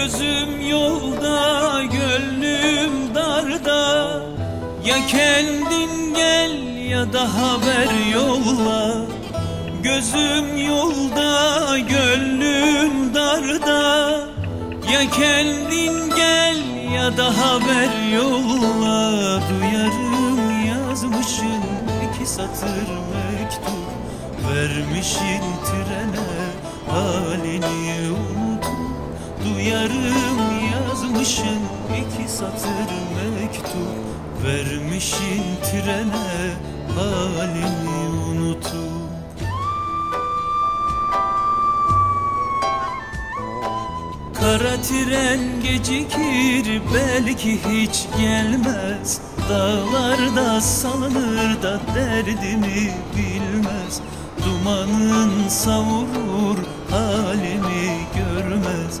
Gözüm yolda, gönlüm darda. Ya kendin gel ya da haber yolla. Gözüm yolda, gönlüm darda. Ya kendin gel ya da haber yolla. Duyarım yazmışın iki satır mektup. Vermişin trene halini unutup Duyarım yazmışın iki satır mektup. Vermişin trene halini unutup. Kara tren gecikir belki hiç gelmez. Dağlarda salınır da derdimi bilmez. Dumanın savurur halimi görmez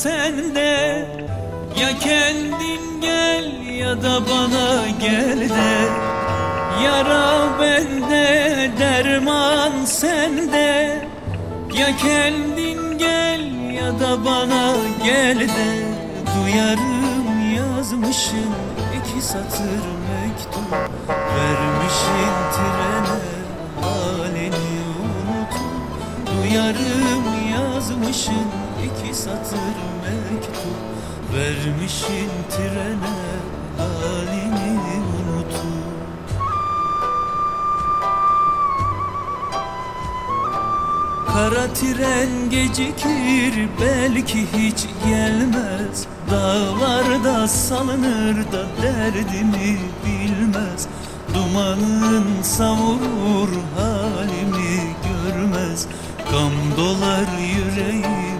sende Ya kendin gel ya da bana gel de. Yara bende, derman sende. Ya kendin gel ya da bana gel de. Duyarım yazmışın iki satır mektup. Vermişin trene halini unutup Duyarım yazmışın iki satır mektup Vermişin trene halini unutup Kara tren gecikir belki hiç gelmez. Dağlarda salınır da derdimi bilmez. Dumanın savurur halimi görmez. Gam dolar yüreğim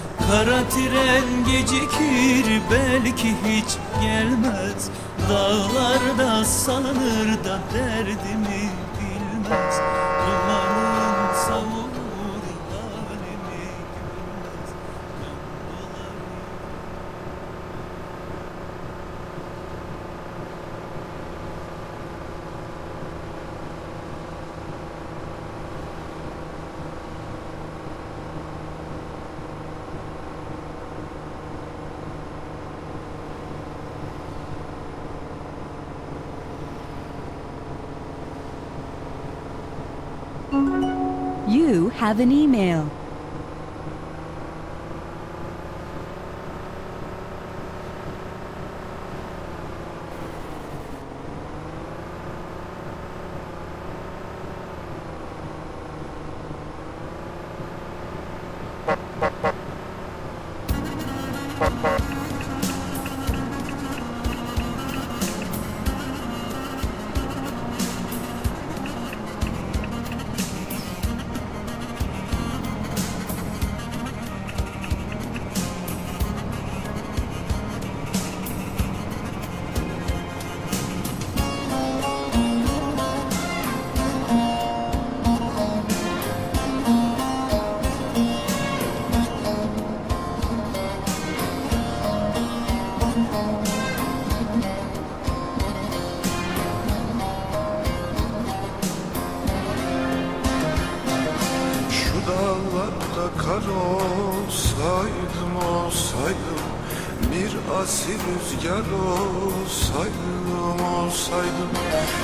Kara tren gecikir belki hiç gelmez. Dağlarda salınır da derdimi bilmez. Dumanın have an email.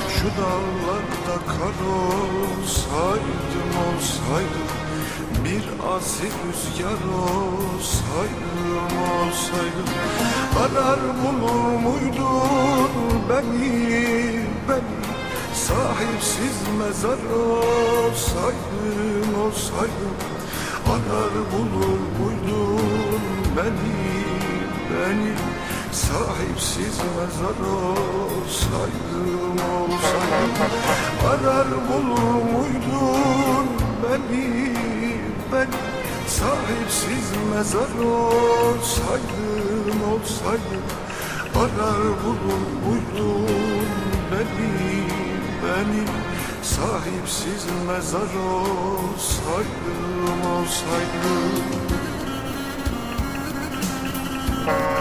Şu dağlarda kar olsaydım olsaydım Bir asil rüzgar olsaydım olsaydım. Arar bulur muydun beni beni? Sahipsiz mezar olsaydım olsaydım. Arar bulur muydun beni beni Sahipsiz mezar olsaydım olsaydım Arar bulur muydun beni beni Sahipsiz mezar olsaydım olsaydım Arar bulur muydun beni beni Sahipsiz mezar olsaydım olsaydım. Şu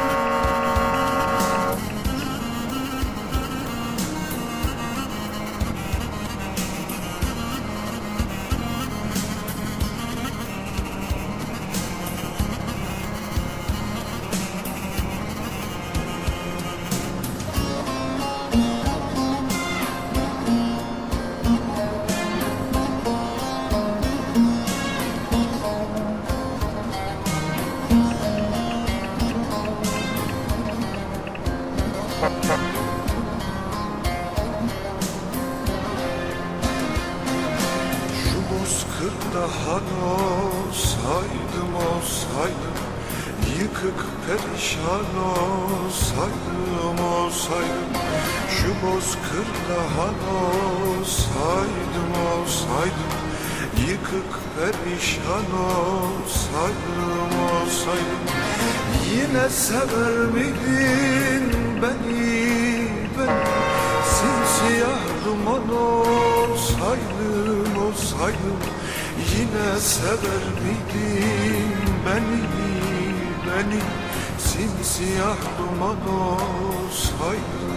Şu bozkırda han olsaydım olsaydım Yıkık perişan olsaydım olsaydım. Yine sever miydin beni beni Simsiyah duman olsaydım olsaydım Yine sever miydin beni beni? Simsiyah duman olsaydım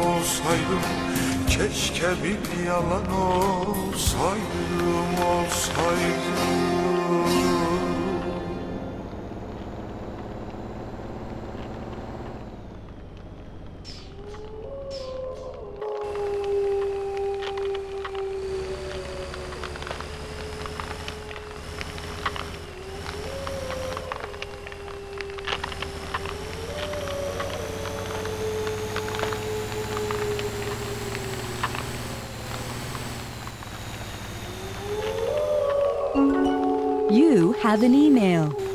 olsaydım Keşke bir yalan olsaydım olsaydım have an email.